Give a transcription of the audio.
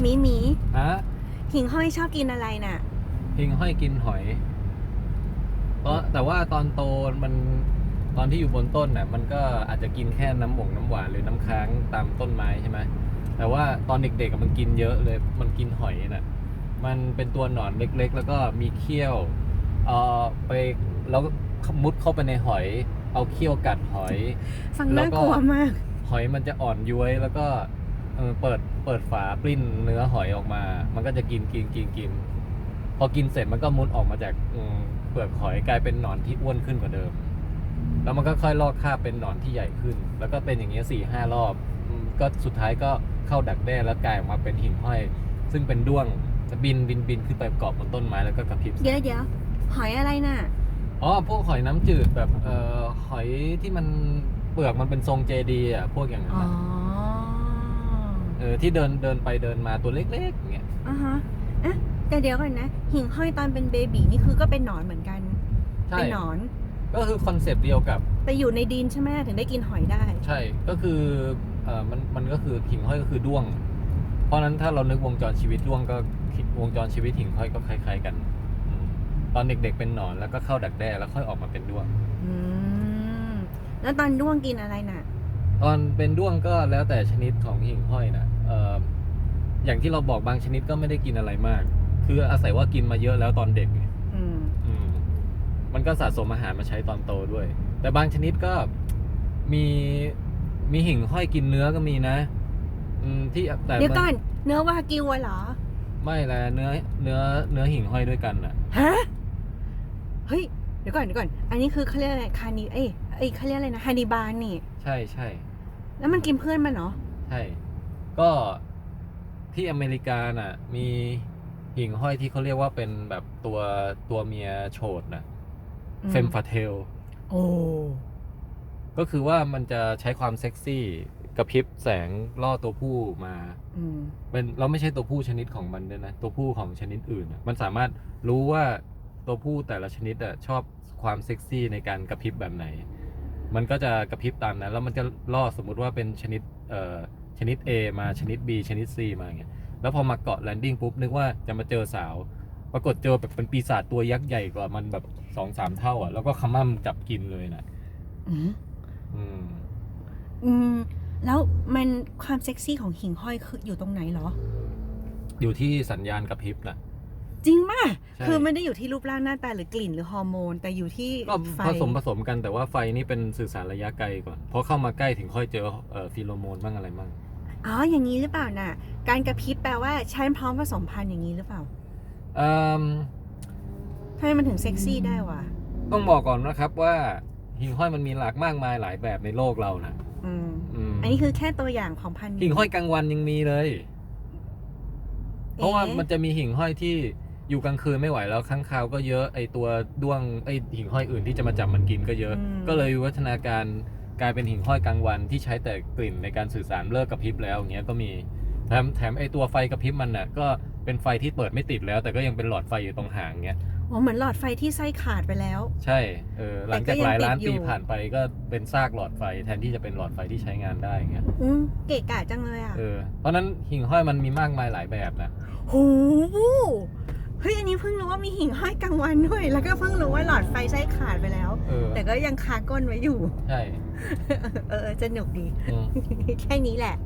หมีหมีฮะหิ่งห้อยชอบกินอะไรน่ะ หิงห้อยกินหอย เพราะแต่ว่าตอนโตมันตอนที่อยู่บนต้นน่ะ มันก็อาจจะกินแค่น้ำหมงน้ำหวานหรือน้ำค้างตามต้นไม้ใช่ไหมแต่ว่าตอนเด็กๆอะมันกินเยอะเลย มันกินหอยน่ะ มันเป็นตัวหนอนเล็กๆ แล้วก็มีเขี้ยวเอ่อไปแล้วก็มุดเข้าไปในหอย เอาเขี้ยวกัดหอย ฟังแล้น่าวก็กลัวมาก หอยมันจะอ่อนย้วยแล้วก็เออเปิด เปิดฝาปลิ้นเนื้อหอยออกมา มันก็จะกินกินกินกิน พอกินเสร็จมันก็มุดออกมาจากอืมเปลือกหอยกลายเป็นหนอนที่อ้วนขึ้นกว่าเดิม แล้วมันก็ค่อยลอกคราบเป็นหนอนที่ใหญ่ขึ้น แล้วก็เป็นอย่างเงี้ยสี่ห้ารอบอืมก็สุดท้ายก็เข้าดักแด้แล้วกลายออกมาเป็นหิ่งห้อย ซึ่งเป็นด้วงจะบินบินบินขึ้นไปเกาะบนต้นไม้แล้วก็กระพริบเดี๋ยวเดี๋ยวหอยอะไรน่ะอ๋อพวกหอยน้ำจืดแบบเอ่อหอยที่มันเปลือกมันเป็นทรงเจดีย์อะพวกอย่างนั้นอ๋ออะ เออที่เดินเดินไปเดินมาตัวเล็กๆอย่างเงี้ยอ่าฮะเอ๊ะแต่เดี๋ยวก่อนนะ หิ่งห้อยตอนเป็นเบบีนี่คือก็เป็นหนอนเหมือนกัน ใช่เป็นหนอน ก็คือคอนเซปต์เดียวกับ แต่อยู่ในดินใช่ไหมถึงได้กินหอยได้ ใช่ก็คือเอ่อมันมันก็คือหิ่งห้อยก็คือด้วง เพราะฉะนั้นถ้าเรานึกวงจรชีวิตด้วงก็วงจรชีวิตหิ่งห้อยก็คล้ายๆกันอืมตอนเด็กๆเป็นหนอนแล้วก็เข้าดักแด้แล้วค่อยออกมาเป็นด้วง อืม แล้วตอนด้วงกินอะไรน่ะ ตอนเป็นด้วงก็แล้วแต่ชนิดของหิ่งห้อยนะเอ่ออย่างที่เราบอกบางชนิดก็ไม่ได้กินอะไรมาก คืออาศัยว่ากินมาเยอะแล้วตอนเด็กไงอืมอืมมันก็สะสมอาหารมาใช้ตอนโตด้วย แต่บางชนิดก็มีมีหิ่งห้อยกินเนื้อก็มีนะ อืมที่แต่เดี๋ยวมันก่อนเนื้อวากิวอะเหรอ ไม่แหละเนื้อเนื้อเนื้อหิ่งห้อยด้วยกันน่ะ ฮะ เฮ้ย เดี๋ยวก่อนเดี๋ยวก่อน อันนี้คือเขาเรียกอะไรคานิเอ้ยเอ้ยเขาเรียกอะไรนะฮันนีบานนี่ ใช่ใช่แล้วมันกินเพื่อนมันเหรอ ใช่ ก็ที่อเมริกาน่ะ มีหิ่งห้อยที่เขาเรียกว่าเป็นแบบตัวตัวเมียโฉดน่ะอืม เฟมฟาเทล โอ้ ก็คือว่ามันจะใช้ความเซ็กซี่กระพริบแสงล่อตัวผู้มา อืม เป็นเราไม่ใช่ตัวผู้ชนิดของมันด้วยนะ ตัวผู้ของชนิดอื่นน่ะมันสามารถรู้ว่า ตัวผู้แต่ละชนิดอะชอบความเซ็กซี่ในการกระพริบแบบไหน มันก็จะกระพริบตามนั้น แล้วมันจะล่อสมมุติว่าเป็นชนิดเอ่อชนิด A มาชนิด B ชนิด C มาอย่างเงี้ยแล้วพอมาเกาะแลนดิ้งปุ๊บนึกว่าจะมาเจอสาว ปรากฏเจอแบบเป็นปีศาจตัวยักษ์ใหญ่กว่ามันแบบสองสามเท่าอะแล้วก็ขมั่มจับกินเลยนะอืมอืมอืมแล้วมันความเซ็กซี่ของหิ่งห้อยคืออยู่ตรงไหนเหรอ อยู่ที่สัญญาณกระพริบน่ะ จริงป่ะใช่ คือไม่ได้อยู่ที่รูปร่างหน้าตาหรือกลิ่นหรือฮอร์โมน แต่อยู่ที่ก็ไฟผสมผสมกันแต่ว่าไฟนี่เป็นสื่อสารระยะไกลก่อนพอเข้ามาใกล้ถึงค่อยเจอเอ่อฟีโรโมนบ้างอะไรบ้างอ๋ออย่างนี้หรือเปล่าน่ะ การกระพริบแปลว่าฉันพร้อมผสมพันธุ์อย่างนี้หรือเปล่าเอิ่มทำไมมันถึงเซ็กซี่ได้วะต้องบอกก่อนนะครับว่าหิ่งห้อยมันมีหลากมากมายหลายแบบในโลกเรานะอืมอืมอันนี้คือแค่ตัวอย่างของพันธุ์หิ่งห้อยกลางวันยังมีเลย เพราะว่าอ๊มันจะมีหิ่งห้อยที่ อยู่กลางคืนไม่ไหวแล้วข้างคาวก็เยอะไอตัวด้วงไอหิ่งห้อยอื่นที่จะมาจับมันกินก็เยอะ อืม ก็เลยวิวัฒนาการกลายเป็นหิ่งห้อยกลางวันที่ใช้แต่กลิ่นในการสื่อสารเลิกกระพริบแล้วอย่างเงี้ยก็มีแถมแถมไอตัวไฟกระพริบมันน่ะก็เป็นไฟที่เปิดไม่ติดแล้ว แต่ก็ยังเป็นหลอดไฟอยู่ตรงหางเงี้ยอ๋อเหมือนหลอดไฟที่ไส้ขาดไปแล้ว ใช่เออหลังจากหลายล้านแต่ก็ยังติดอยู่ปีผ่านไปก็เป็นซากหลอดไฟ แทนที่จะเป็นหลอดไฟที่ใช้งานได้เงี้ยอืมเกะกะจังเลยอะเออเพราะฉะนั้นหิ่งห้อยมันมีมากมายหลายแบบนะโห เฮ้ยอันนี้เพิ่งรู้ว่ามีหิ่งห้อยกลางวันด้วย แล้วก็เพิ่งรู้ว่าหลอดไฟไส้ขาดไปแล้ว เออแต่ก็ยังคาก้นไว้อยู่ ใช่ เออสนุกดี อืม แค่นี้แหละ